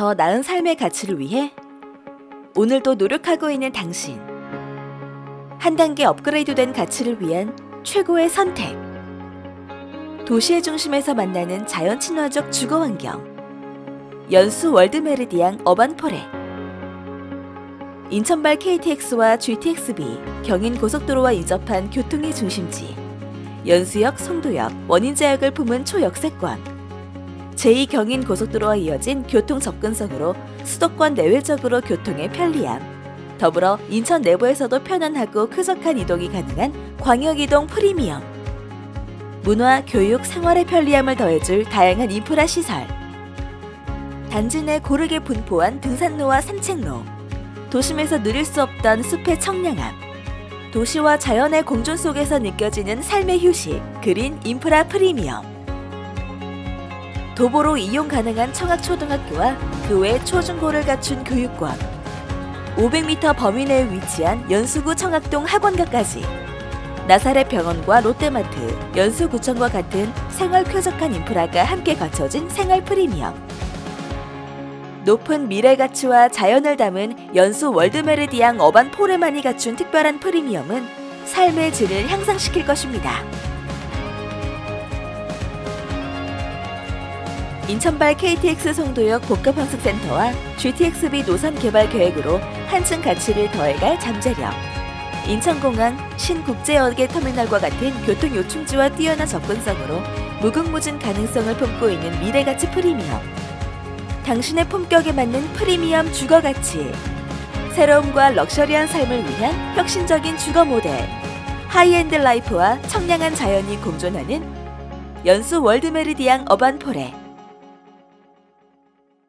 더 나은 삶의 가치를 위해 오늘도 노력하고 있는 당신. 한 단계 업그레이드 된 가치를 위한 최고의 선택. 도시의 중심에서 만나는 자연 친화적 주거 환경. 연수 월드 메르디앙 어반 포레. 인천발 KTX와 GTXB, 경인 고속도로와 인접한 교통의 중심지. 연수역, 송도역, 원인제약을 품은 초역세권. 제2경인 고속도로와 이어진 교통 접근성으로 수도권 내외적으로 교통의 편리함. 더불어 인천 내부에서도 편안하고 쾌적한 이동이 가능한 광역이동 프리미엄. 문화, 교육, 생활의 편리함을 더해줄 다양한 인프라 시설. 단지 내 고르게 분포한 등산로와 산책로. 도심에서 누릴 수 없던 숲의 청량함. 도시와 자연의 공존 속에서 느껴지는 삶의 휴식. 그린 인프라 프리미엄. 도보로 이용 가능한 청학초등학교와 그 외 초중고를 갖춘 교육권 500m 범위 내에 위치한 연수구 청학동 학원가까지 나사렛 병원과 롯데마트, 연수구청과 같은 생활 쾌적한 인프라가 함께 갖춰진 생활 프리미엄 높은 미래 가치와 자연을 담은 연수 월드메르디앙 어반 포레만이 갖춘 특별한 프리미엄은 삶의 질을 향상시킬 것입니다. 인천발 KTX 송도역 복합학습센터와 GTXB 노선 개발 계획으로 한층 가치를 더해갈 잠재력. 인천공항 신국제역의 터미널과 같은 교통 요충지와 뛰어난 접근성으로 무궁무진 가능성을 품고 있는 미래가치 프리미엄. 당신의 품격에 맞는 프리미엄 주거 가치. 새로움과 럭셔리한 삶을 위한 혁신적인 주거 모델. 하이엔드 라이프와 청량한 자연이 공존하는 연수 월드메르디앙 어반 포레.